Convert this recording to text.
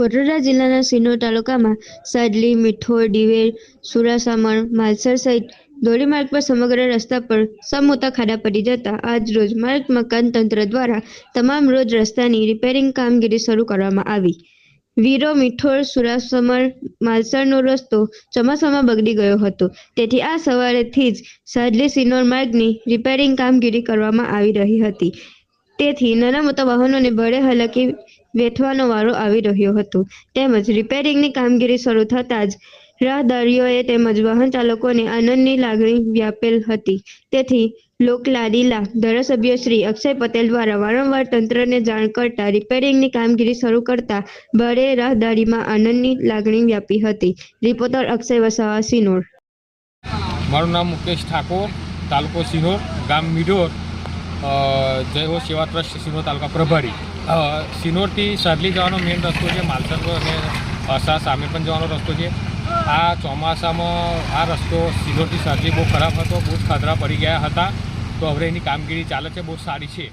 વડોદરા જિલ્લાના સિનોર તાલુકામાં સાદલી મીઠોર, દિવેર, સુરાસામણ, માલસર સહિત ધોરીમાર્ગ પર સમગ્ર રસ્તા પર સમોટા ખાડા પડી જતા આજ રોજ માર્ગ મકાન તંત્ર દ્વારા તમામ રોજ રસ્તાની રિપેરિંગ કામગીરી શરૂ કરવામાં આવી. વીરો, મીઠોર સુરાસમર માલસરનો રસ્તો ચોમાસામાં બગડી ગયો હતો. તેથી આ સવારેથી જ સાદલી સિનોર માર્ગની રિપેરિંગ કામગીરી કરવામાં આવી રહી હતી. તેથી નાના મોટા વાહનોને ભળે હાલાકી વેઠવાનો વારો આવી રહ્યો હતો. તેમજ રિપેરિંગની કામગીરી શરૂ થતાં જ રાહદારીઓએ તેમજ વાહન ચાલકોને આનંદની લાગણી વ્યાપેલ હતી. તેથી લોકલાડીલા ધારાસભ્ય શ્રી અક્ષય પટેલ દ્વારા વારંવાર તંત્રને જાણ કરતા રિપેરિંગની કામગીરી શરૂ કરતા ભારે રાહદારીમાં આનંદની લાગણી વ્યાપી હતી. રિપોર્ટર અક્ષય વસાવા, સિનોર. મારું નામ મુકેશ ઠાકોર, તાલુકો સિનોર ગામ મિડોર જય હો સેવા ટ્રસ્ટ સિનોર તાલુકા પ્રભારી. સિનોરથી સરલી જવાનો મેઇન રસ્તો છે, માલસર અને અસા સામે પણ જવાનો રસ્તો છે. આ ચોમાસામાં આ રસ્તો સિનોરથી સરલી બહુ ખરાબ હતો, બહુ જ ખાધરા પડી ગયા હતા. તો હવે એની કામગીરી ચાલે છે, બહુ સારી છે.